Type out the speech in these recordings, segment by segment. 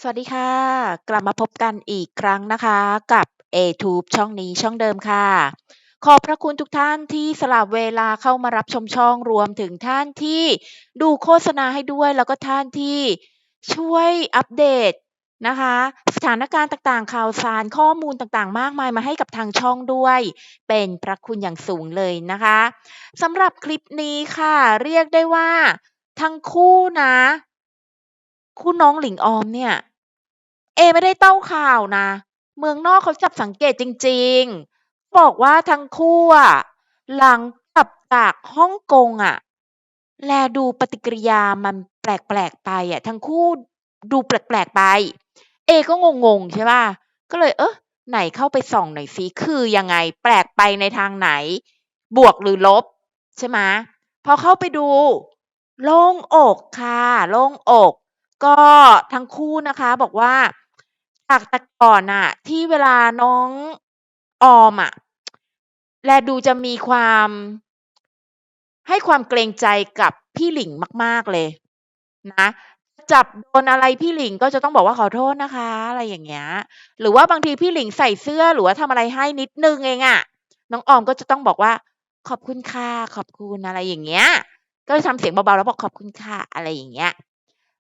สวัสดีค่ะ กลับมาพบกันอีกครั้งนะคะ กับ A-Tube ช่องนี้ช่องเดิมค่ะ ขอบพระคุณทุกท่านที่สละเวลาเข้ามารับชมช่องรวมถึงท่านที่ดูโฆษณาให้ด้วย แล้วก็ท่านที่ช่วยอัปเดตนะคะ สถานการณ์ต่างๆ ข่าวสารข้อมูลต่างๆ มากมายมาให้กับทางช่องด้วย เป็นพระคุณอย่างสูงเลยนะคะสำหรับคลิปนี้ค่ะ เรียกได้ว่า ทั้งคู่นะ คู่น้องหลิงออมเนี่ย เอไม่ได้เต้าข่าวนะ เมืองนอกเขาจับสังเกตจริงๆ บอกว่าทั้งคู่อะหลังกลับจากฮ่องกงอะแลดูปฏิกิริยามันแปลกๆไปอะทั้งคู่ดูแปลกๆไป เอก็งงๆใช่เปล่าก็เลยเออไหนเข้าไปส่องหน่อยซิคือยังไงแปลกไปในทางไหน บวกหรือลบ ใช่ไหมพอเข้าไปดู โล่งอกค่ะ โล่งอก ก็ทั้งคู่นะคะบอกว่า จากแต่ก่อนน่ะ ที่เวลาน้องออมอะ แลดูจะมีความ ให้ความเกรงใจกับพี่หลิงมาก ๆ เลยนะ จับโดนอะไรพี่หลิงก็จะต้องบอกว่า"ขอโทษนะคะ"อะไรอย่างเงี้ย หรือว่าบางทีพี่หลิงใส่เสื้อ หรือว่าทำอะไรให้นิดหนึ่งเองอะ น้องออมก็จะต้องบอกว่า"ขอบคุณค่ะ ขอบคุณ"อะไรอย่างเงี้ย ก็จะทำเสียงเบา ๆ แล้วบอก"ขอบคุณค่ะ"อะไรอย่างเงี้ย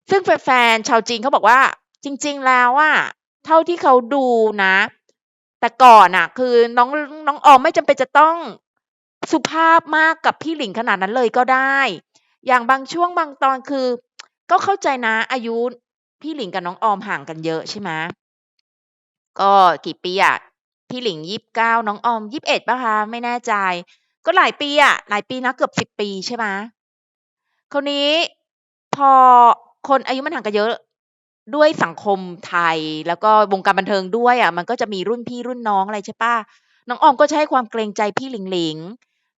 ซึ่งแฟนๆชาวจีนเขาบอกว่า จริง ๆ แล้วอะเท่าที่เขาดูนะ แต่ก่อนน่ะ คือน้องน้องออมไม่จำเป็นจะต้องสุภาพมากกับพี่หลิงขนาดนั้นเลยก็ได้ อย่างบางช่วงบางตอนคือ ก็เข้าใจนะอายุพี่หลิงกับน้องออมห่างกันเยอะใช่ไหมก็กี่ปีอะพี่หลิง29น้องออม21เปล่าคะไม่แน่ใจ ก็หลายปีอะหลายปีนะเกือบ10ปีใช่ไหมคราวนี้พอ คนอายุมันห่างกันเยอะด้วยสังคมไทย แล้วก็วงการบันเทิงด้วยอะ มันก็จะมีรุ่นพี่รุ่นน้องอะไรใช่ปล่าน้องออมก็จะให้ความเกรงใจพี่หลิงหลิง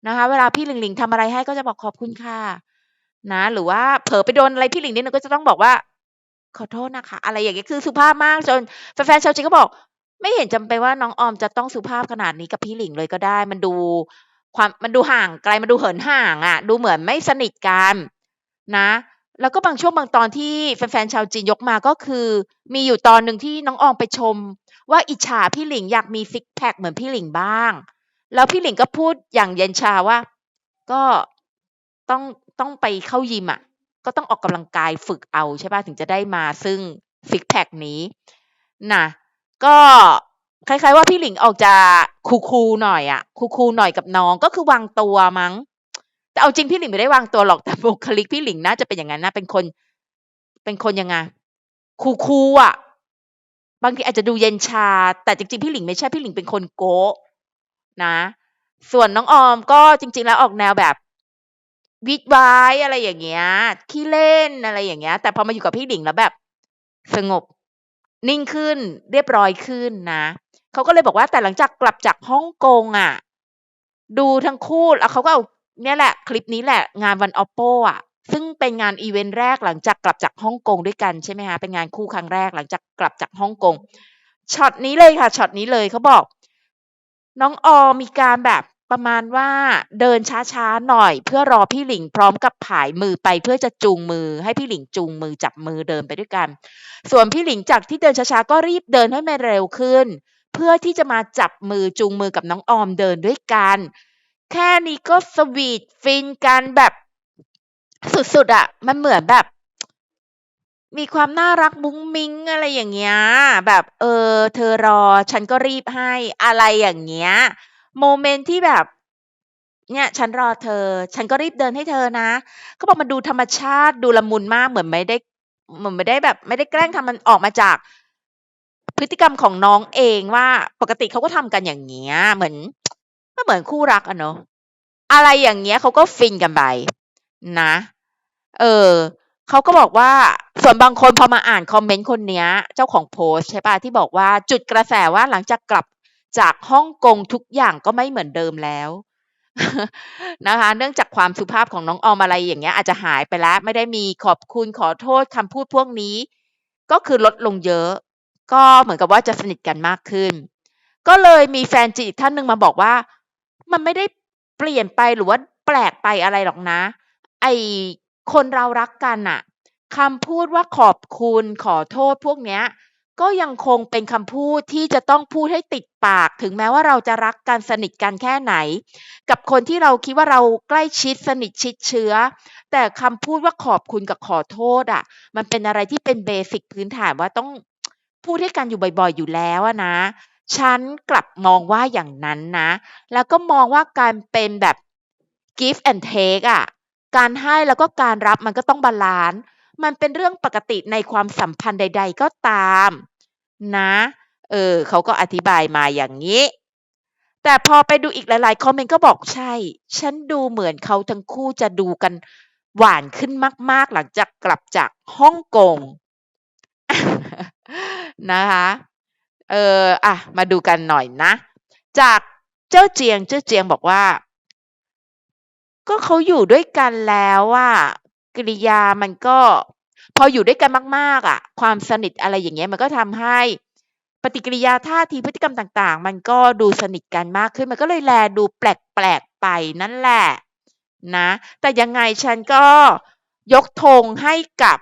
นะคะ เวลาพี่หลิงหลิงทำอะไรให้ก็จะบอก"ขอบคุณค่ะ"นะ หรือว่าเผลอไปโดนอะไรพี่หลิงนิดนึงก็จะต้องบอกว่า"ขอโทษนะคะ"อะไรอย่างเงี้ยคือสุภาพมากจนแฟนๆชาวจีนก็บอก"ไม่เห็นจำเป็นว่าน้องออมจะต้องสุภาพขนาดนี้กับพี่หลิงเลยก็ได้ มันดูความมันดูห่างไกลมันดูเหินห่างอะ ดูเหมือนไม่สนิทกัน"นะ แล้วก็บางช่วงบางตอนที่แฟนๆชาวจีนยกมาก็คือ มีอยู่ตอนหนึ่งที่น้องออมไปชม ว่าอิจฉาพี่หลิงอยากมีซิกแพกเหมือนพี่หลิงบ้าง แล้วพี่หลิงก็พูดอย่างเย็นชาว่า"ก็ต้องต้องไปเข้ายิมอะก็ต้องออกกำลังกายฝึกเอาใช่เปล่าถึงจะได้มาซึ่งซิกแพกนี้"นะก็คล้ายๆว่าพี่หลิงออกจะคูลๆหน่อยอะคูลๆหน่อยกับน้องก็คือวางตัวมั้ง แต่เอาจริงพี่หลิงไม่ได้วางตัวหรอกแต่บุคลิกพี่หลิงน่าจะเป็นอย่างงั้นนะเป็นคน เป็นคนยังไงคูลๆอะบางทีอาจจะดูเย็นชา แต่จริง ๆ พี่หลิงไม่ใช่พี่หลิงเป็นคนโก๊ะนะ ส่วนน้องออมก็จริง ๆ แล้วออกแนวแบบวี๊ดว้ายอะไรอย่างเงี้ยขี้เล่นอะไรอย่างเงี้ย แต่พอมาอยู่กับพี่หลิงแล้วแบบ สงบ นิ่งขึ้น เรียบร้อยขึ้นนะเขาก็เลยบอกว่าแต่หลังจากกลับจากฮ่องกงอะ ดูทั้งคู่แล้วเขาก็เอา เนี่ยแหละ คลิปนี้แหละงานวัน Oppo อะซึ่งเป็นงานอิเวนต์แรกหลังจากกลับจากฮ่องกงด้วยกันใช่ไหมคะเป็นงานคู่ครั้งแรกหลังจากกลับจากฮ่องกงช็อตนี้เลยค่ะช็อตนี้เลยเขาบอก น้องออมมีการแบบประมาณว่าเดินช้าๆหน่อย เพื่อรอพี่หลิงพร้อมกับผายมือไปเพื่อจะจูงมือ ให้พี่หลิงจูงมือจับมือเดินไปด้วยกัน ส่วนพี่หลิงจากที่เดินช้าๆก็รีบเดินให้มันเร็วขึ้น เพื่อที่จะมาจับมือจูงมือกับน้องออมเดินด้วยกัน แค่นี้ก็สวีตฟินกันแบบสุดๆอะมันเหมือนแบบ มีความน่ารักมุ้งมิ้งอะไรอย่างเงี้ย แบบเออ เธอรอ ฉันก็รีบให้อะไรอย่างเงี้ย โมเมนต์ที่แบบ เนี่ยฉันรอเธอ ฉันก็รีบเดินให้เธอนะเขาบอกมันดูธรรมชาติดูละมุนมากเหมือนไม่ได้เหมือนไม่ได้แบบ ไม่ได้แกล้งทำมันออกมาจากพฤติกรรมของน้องเองว่าปกติเขาก็ทำกันอย่างเงี้ย เหมือน เหมือนคู่รักอะเนาะอะไรอย่างเงี้ยเขาก็ฟินกันไปนะ เออเขาก็บอกว่าส่วนบางคนพอมาอ่านคอมเมนต์คนเนี้ย เจ้าของโพสใช่ปล่าที่บอกว่าจุดกระแสว่าหลังจากกลับจากฮ่องกงทุกอย่างก็ไม่เหมือนเดิมแล้วนะคะ เนื่องจากความสุภาพของน้องออมอะไรอย่างเงี้ยอาจจะหายไปแล้ว ไม่ได้มีขอบคุณขอโทษคำพูดพวกนี้ ก็คือลดลงเยอะ ก็เหมือนกับว่าจะสนิทกันมากขึ้น ก็เลยมีแฟนจีอีกท่านหนึ่งมาบอกว่า มันไม่ได้เปลี่ยนไปหรือว่าแปลกไปอะไรหรอกนะ ไอ้คนเรารักกันน่ะคำพูดว่าขอบคุณขอโทษพวกเนี้ย ก็ยังคงเป็นคำพูดที่จะต้องพูดให้ติดปาก ถึงแม้ว่าเราจะรักกันสนิทกันแค่ไหน กับคนที่เราคิดว่าเราใกล้ชิดสนิทชิดเชื้อ แต่คำพูดว่าขอบคุณกับขอโทษอะมันเป็นอะไรที่เป็นเบสิกพื้นฐานว่าต้องพูดให้กันอยู่บ่อยๆอยู่แล้วนะ ฉันกลับมองว่าอย่างนั้นนะ แล้วก็มองว่าการเป็นแบบ give and take อะการให้แล้วก็การรับมันก็ต้องบาลานซ์ มันเป็นเรื่องปกติในความสัมพันธ์ใด ๆ ก็ตาม นะ เออเขาก็อธิบายมาอย่างงี้ แต่พอไปดูอีกหลายๆคอมเมนต์ก็บอกใช่ ฉันดูเหมือนเขาทั้งคู่จะดูกันหวานขึ้นมาก ๆ หลังจากกลับจากฮ่องกงนะคะ เอออะมาดูกันหน่อยนะ จากเจ้าเจียงเจ้าเจียงบอกว่า ก็เขาอยู่ด้วยกันแล้วอะกิริยามันก็ พออยู่ด้วยกันมาก ๆอะความสนิทอะไรอย่างเงี้ยมันก็ทำให้ปฏิกิริยาท่าทีพฤติกรรมต่างๆ มันก็ดูสนิทกันมากขึ้น มันก็เลยแลดูแปลกๆไปนั่นแหละนะ แต่ยังไงฉันก็ยกธงให้กับ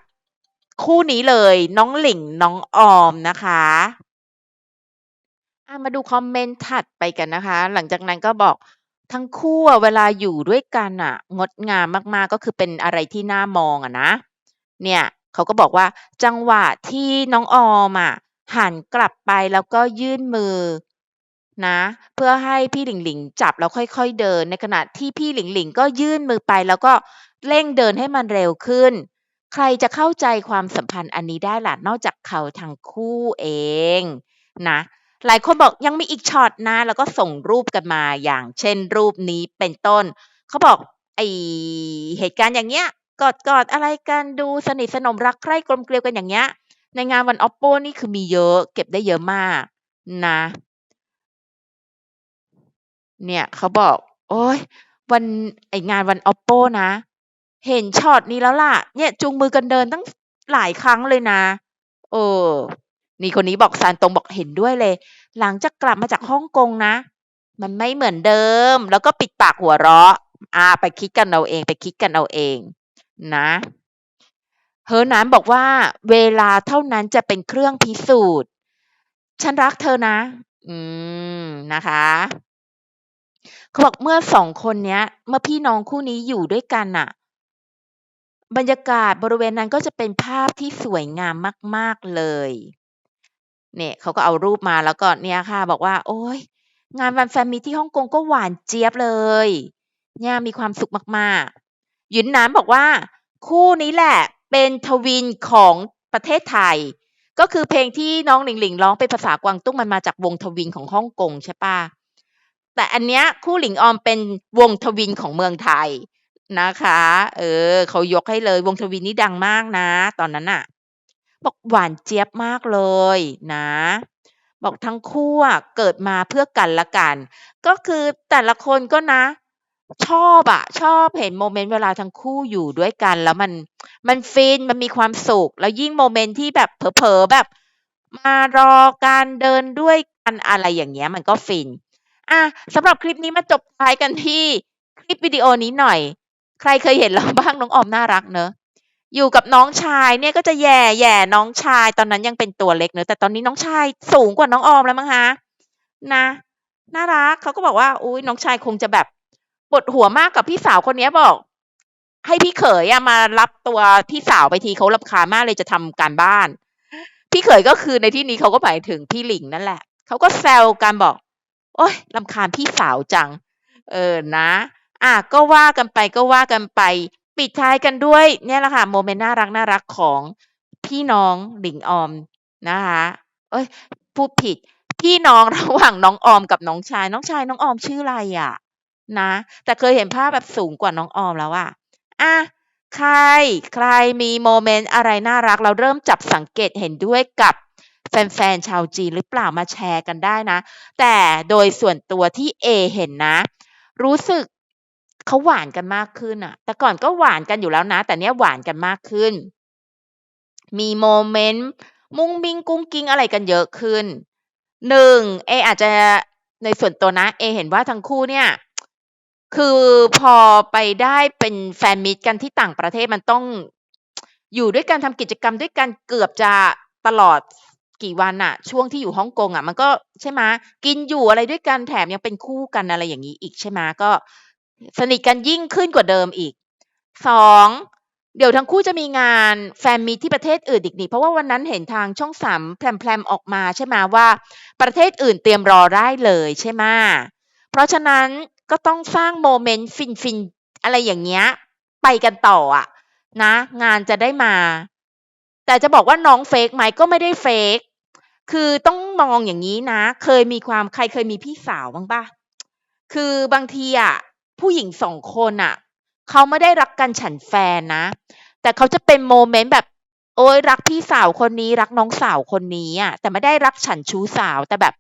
คู่นี้เลย น้องหลิงน้องออมนะคะ อมาดูคอมเมนต์ถัดไปกันนะคะ หลังจากนั้นก็บอกทั้งคู่อะเวลาอยู่ด้วยกันน่ะ งดงามมาก ๆ ก็คือเป็นอะไรที่น่ามองอะนะ เนี่ย เขาก็บอกว่า จังหวะที่น้องออมอะหันกลับไปแล้วก็ยื่นมือนะ เพื่อให้พี่หลิงหลิงจับแล้วค่อย ๆ เดิน ในขณะที่พี่หลิงหลิงก็ยื่นมือไป แล้วก็เร่งเดินให้มันเร็วขึ้น ใครจะเข้าใจความสัมพันธ์อันนี้ได้ล่ะ นอกจากเขาทั้งคู่เองนะ หลายคนบอกยังมีอีกช็อตนะ แล้วก็ส่งรูปกันมาอย่างเช่นรูปนี้เป็นต้น เขาบอกไอเหตุการณ์อย่างเงี้ยกอดๆอดอะไรกันดูสนิทสนมรักใคร่กลมเกลียวกันอย่างเงี้ย ในงานวัน Oppo นี่คือมีเยอะเก็บได้เยอะมากนะ เนี่ยเขาบอก โอ๊ยวันไองานวัน Oppo นะ เห็นช็อตนี้แล้วล่ะ เนี่ยจูงมือกันเดินตั้งหลายครั้งเลยนะ เออ นี่คนนี้บอกซานตงบอกเห็นด้วยเลย หลังจากกลับมาจากฮ่องกงนะ มันไม่เหมือนเดิม แล้วก็ปิดปากหัวเราะอาไปคิดกันเอาเอง ไปคิดกันเอาเอง นะเฮอหนานบอกว่า เวลาเท่านั้นจะเป็นเครื่องพิสูจน์ ฉันรักเธอนะ อืม นะคะเขาบอกเมื่อ2คนเนี้ย เมื่อพี่น้องคู่นี้อยู่ด้วยกันน่ะบรรยากาศบริเวณนั้นก็จะเป็นภาพที่สวยงามมาก ๆ เลย เนี่ยเขาก็เอารูปมาแล้วก็เนี่ยค่ะ บอกว่า โอ๊ยงานวันแฟนมีตที่ฮ่องกงก็หวานเจี๊ยบเลย เนี่ยมีความสุขมากๆ หยุนหนานบอกว่า คู่นี้แหละเป็นทวินของประเทศไทย ก็คือเพลงที่น้องหลิงหลิงร้องเป็นภาษากวางตุ้งมันมาจากวงทวินของฮ่องกงใช่ปล่าแต่อันเนี้ยคู่หลิงออมเป็นวงทวินของเมืองไทยนะคะ เออเขายกให้เลยวงทวินนี่ดังมากนะ ตอนนั้นน่ะ บอกหวานเจี๊ยบมากเลยนะ บอกทั้งคู่อะเกิดมาเพื่อกันและกัน ก็คือแต่ละคนก็นะ ชอบอะชอบเห็นโมเมนต์เวลาทั้งคู่อยู่ด้วยกันแล้วมันมันฟินมันมีความสุข แล้วยิ่งโมเมนต์ที่แบบเผลอๆแบบ มารอกันเดินด้วยกันอะไรอย่างเงี้ย มันก็ฟินอาสำหรับคลิปนี้มาจบท้ายกันที่คลิปวิดีโอนี้หน่อย ใครเคยเห็นเราบ้างน้องออมน่ารักเนาะ อยู่กับน้องชายเนี่ยก็จะแหย่น้องชาย ตอนนั้นยังเป็นตัวเล็กเนาะแต่ตอนนี้น้องชายสูงกว่าน้องออมแล้วมั้งคะนะน่ารักเขาก็บอกว่าอุ๊ยน้องชายคงจะแบบปวดหัวมากกับพี่สาวคนนี้บอก ให้พี่เขยอะมารับตัวพี่สาวไปทีเขารำคาญมากเลยจะทำการบ้าน พี่เขยก็คือในที่นี้เขาก็หมายถึงพี่หลิงนั่นแหละเขาก็แซวกันบอก โอ๊ยรำคาญพี่สาวจัง เออนะอาก็ว่ากันไปก็ว่ากันไป ปิดท้ายกันด้วยเนี่ยแหละค่ะโมเมนต์น่ารักๆของพี่น้องหลิงออมนะคะเอ๊ยพูดผิด พี่น้องระหว่างน้องออมกับน้องชาย น้องชายน้องออมชื่ออะไรอะ?นะ แต่เคยเห็นภาพแบบสูงกว่าน้องออมแล้วอะอาใครใครมีโมเมนต์อะไรน่ารักแล้วเริ่มจับสังเกตเห็นด้วยกับแฟนๆชาวจีนหรือเปล่ามาแชร์กันได้นะ แต่โดยส่วนตัวที่เอเห็นนะ รู้สึก เขาหวานกันมากขึ้นน่ะแต่ก่อนก็หวานกันอยู่แล้วนะ แต่เนี้ยหวานกันมากขึ้น มีโมเมนต์มุ้งมิ้งกุ๊งกิ๊งอะไรกันเยอะขึ้น1เออาจจะในส่วนตัวนะ เอเห็นว่าทั้งคู่เนี่ย คือพอไปได้เป็นแฟนมีตกันที่ต่างประเทศมันต้องอยู่ด้วยกันทำกิจกรรมด้วยกันเกือบจะตลอดกี่วันน่ะช่วงที่อยู่ฮ่องกงอะมันก็ใช่ไหมกินอยู่อะไรด้วยกันแถมยังเป็นคู่กันอะไรอย่างงี้อีกใช่ไหมก็ สนิทกันยิ่งขึ้นกว่าเดิมอีก2เดี๋ยวทั้งคู่จะมีงานแฟนมีที่ประเทศอื่นอีกนี่เพราะว่าวันนั้นเห็นทางช่อง3แพลมๆออกมาใช่ไหมว่า ประเทศอื่นเตรียมรอได้เลยใช่ไหมเพราะฉะนั้นก็ต้องสร้างโมเมนต์ฟินๆอะไรอย่างเงี้ยไปกันต่ออะนะ งานจะได้มา แต่จะบอกว่าน้องเฟกไหมก็ไม่ได้เฟกคือต้องมองอย่างนี้นะ เคยมีความใครเคยมีพี่สาวบ้างปะคือบางทีอะ ผู้หญิงสองคนอะเขาไม่ได้รักกันฉันแฟนนะ แต่เขาจะเป็นโมเมนต์แบบ โอ๊ยรักพี่สาวคนนี้รักน้องสาวคนนี้อะแต่ไม่ได้รักฉันชู้สาวแต่แบบ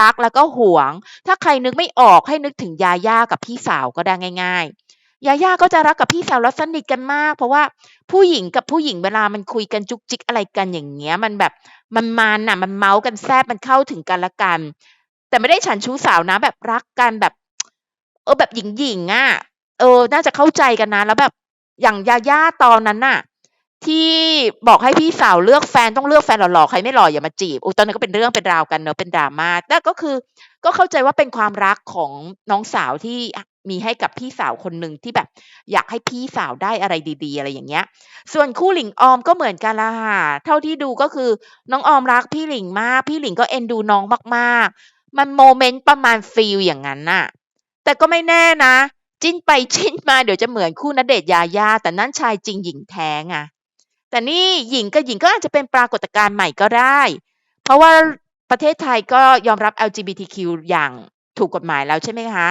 รักแล้วก็หวง ถ้าใครนึกไม่ออกให้นึกถึงยาย่ากับพี่สาวก็ได้ง่าย ๆ ยาย่าก็จะรักกับพี่สาวแล้วสนิทกันมาก เพราะว่าผู้หญิงกับผู้หญิงเวลามันคุยกันจุกจิกอะไรกันอย่างเงี้ย มันแบบมันมันน่ะ มันเมาส์กันแซบมันเข้าถึงกันละกัน แต่ไม่ได้ฉันชู้สาวนะ แบบรักกันแบบ เออแบบหญิงๆอะเออ น่าจะเข้าใจกันนะ แล้วแบบอย่างยาย่าตอนนั้นน่ะ ที่บอกให้พี่สาวเลือกแฟนต้องเลือกแฟนหล่อๆใครไม่หล่ออย่ามาจีบอุยตอนนั้นก็เป็นเรื่องเป็นราวกันเนอะเป็นดราม่าแต่ก็คือ ก็เข้าใจว่าเป็นความรักของน้องสาวที่มีให้กับพี่สาวคนหนึ่งที่แบบ อยากให้พี่สาวได้อะไรดี ๆ อะไรอย่างเงี้ย ส่วนคู่หลิงออมก็เหมือนกันละค่ะเท่าที่ดูก็คือน้องออมรักพี่หลิงมาก พี่หลิงก็เอ็นดูน้องมากๆ มันโมเมนต์ประมาณฟีลอย่างนั้นน่ะ แต่ก็ไม่แน่นะ จิ้นไปจิ้นมาเดี๋ยวจะเหมือนคู่ณเดชน์ยายา แต่นั่นชายจริงหญิงแท้ไงแต่นี่หญิงกับหญิงก็อาจจะเป็นปรากฏการณ์ใหม่ก็ได้ เพราะว่าประเทศไทยก็ยอมรับ LGBTQ อย่างถูกกฎหมายแล้วใช่ไหมคะ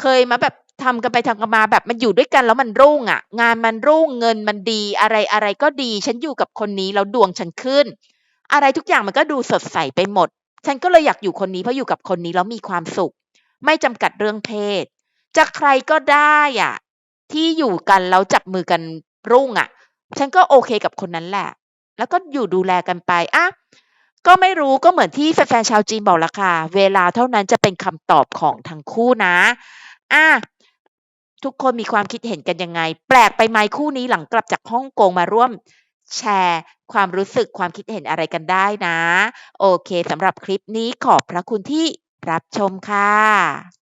เคยมาแบบทำกันไปทำกันมาแบบมันอยู่ด้วยกันแล้วมันรุ่งอะ งานมันรุ่งเงินมันดีอะไรอะไรก็ดี ฉันอยู่กับคนนี้แล้วดวงฉันขึ้น อะไรทุกอย่างมันก็ดูสดใสไปหมด ฉันก็เลยอยากอยู่คนนี้เพราะอยู่กับคนนี้แล้วมีความสุข ไม่จำกัดเรื่องเพศ จะใครก็ได้อะที่อยู่กันแล้วจับมือกันรุ่งอะฉันก็โอเคกับคนนั้นแหละ แล้วก็อยู่ดูแลกันไปอะก็ไม่รู้ก็เหมือนที่แฟนๆชาวจีนบอกละค่ะ เวลาเท่านั้นจะเป็นคำตอบของทั้งคู่นะอะทุกคนมีความคิดเห็นกันยังไง แปลกไปไหมคู่นี้หลังกลับจากฮ่องกงมาร่วมแชร์ความรู้สึกความคิดเห็นอะไรกันได้นะ โอเคสำหรับคลิปนี้ขอบพระคุณที่ รับชมค่ะ